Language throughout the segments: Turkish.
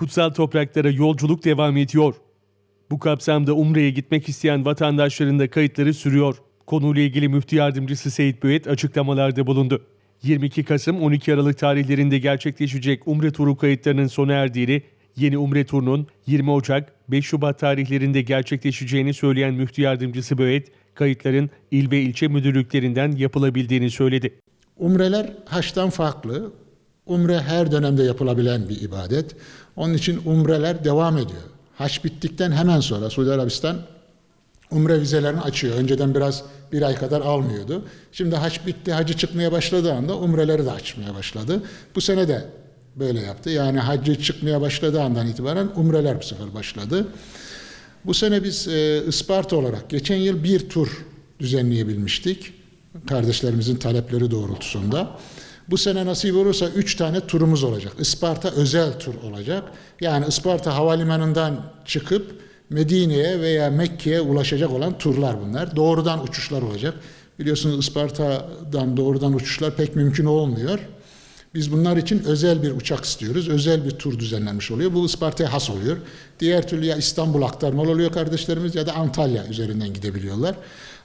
kutsal topraklara yolculuk devam ediyor. Bu kapsamda Umre'ye gitmek isteyen vatandaşların da kayıtları sürüyor. Konuyla ilgili Müftü Yardımcısı Seyit Büyet açıklamalarda bulundu. 22 Kasım 12 Aralık tarihlerinde gerçekleşecek Umre turu kayıtlarının sona erdiğini, yeni Umre turunun 20 Ocak 5 Şubat tarihlerinde gerçekleşeceğini söyleyen Müftü Yardımcısı Büyet, kayıtların il ve ilçe müdürlüklerinden yapılabildiğini söyledi. Umreler haçtan farklı. Umre her dönemde yapılabilen bir ibadet. Onun için umreler devam ediyor. Haç bittikten hemen sonra Suudi Arabistan umre vizelerini açıyor. Önceden biraz bir ay kadar almıyordu. Şimdi haç bitti, hacı çıkmaya başladığı anda umreleri de açmaya başladı. Bu sene de böyle yaptı. Yani hacı çıkmaya başladığı andan itibaren umreler bu sefer başladı. Bu sene biz e, Isparta olarak geçen yıl bir tur düzenleyebilmiştik. Kardeşlerimizin talepleri doğrultusunda. Bu sene nasip olursa üç tane turumuz olacak. Isparta özel tur olacak. Yani Isparta Havalimanı'ndan çıkıp Medine'ye veya Mekke'ye ulaşacak olan turlar bunlar. Doğrudan uçuşlar olacak. Biliyorsunuz Isparta'dan doğrudan uçuşlar pek mümkün olmuyor. Biz bunlar için özel bir uçak istiyoruz. Özel bir tur düzenlenmiş oluyor. Bu Isparta'ya has oluyor. Diğer türlü ya İstanbul aktarmalı oluyor kardeşlerimiz ya da Antalya üzerinden gidebiliyorlar.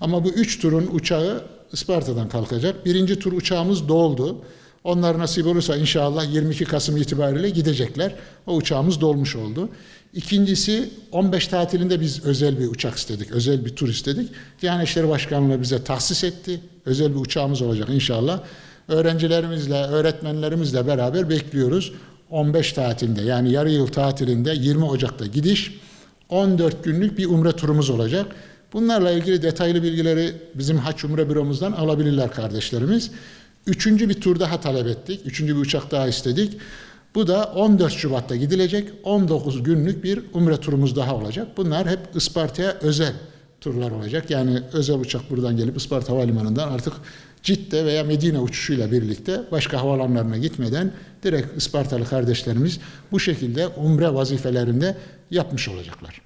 Ama bu üç turun uçağı Isparta'dan kalkacak. Birinci tur uçağımız doldu. Onlar nasip olursa inşallah 22 Kasım itibariyle gidecekler. O uçağımız dolmuş oldu. İkincisi 15 tatilinde biz özel bir uçak istedik, özel bir tur istedik. Diyanet İşleri Başkanlığı bize tahsis etti. Özel bir uçağımız olacak inşallah. Öğrencilerimizle, öğretmenlerimizle beraber bekliyoruz. 15 tatilinde yani yarı yıl tatilinde 20 Ocak'ta gidiş, 14 günlük bir umre turumuz olacak. Bunlarla ilgili detaylı bilgileri bizim Haç Umre Büromuzdan alabilirler kardeşlerimiz. Üçüncü bir tur daha talep ettik. Üçüncü bir uçak daha istedik. Bu da 14 Şubat'ta gidilecek 19 günlük bir umre turumuz daha olacak. Bunlar hep Isparta'ya özel turlar olacak. Yani özel uçak buradan gelip Isparta Havalimanı'ndan artık Cidde veya Medine uçuşuyla birlikte başka havalanlarına gitmeden direkt Ispartalı kardeşlerimiz bu şekilde umre vazifelerinde yapmış olacaklar.